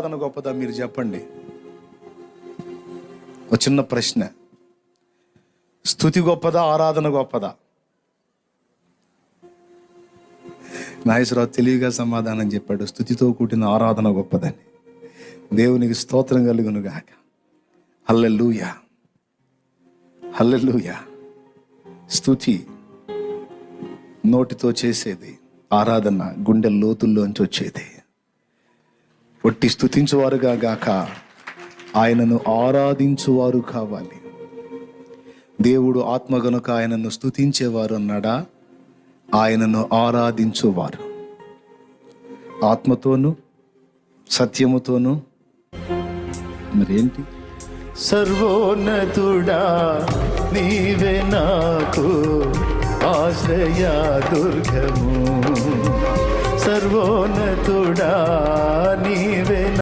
ఆరాధన గొప్పదా మీరు చెప్పండి. ఒక చిన్న ప్రశ్న. స్థుతి గొప్పదా ఆరాధన గొప్పదా? నాగేశ్వరరావు తెలివిగా సమాధానం చెప్పాడు. స్థుతితో కూడిన ఆరాధన గొప్పదని. దేవునికి స్తోత్రం కలుగును గాక హల్లెలూయా. హల్లెలూయా. స్థుతి నోటితో చేసేది ఆరాధన గుండె లోతుల్లోంచి వచ్చేది. ఒట్టి స్థుతించువారుగా గాక. ఆయనను ఆరాధించువారు కావాలి. దేవుడు ఆత్మ గనుక ఆయనను స్థుతించేవారు అన్నాడా? ఆయనను ఆరాధించువారు. ఆత్మతోను సత్యముతోను మరేంటి? సర్వోన్నతుడా నీవే నాకు ఆశ్రయ దుర్గము. సర్వోన్నతుడా నీవే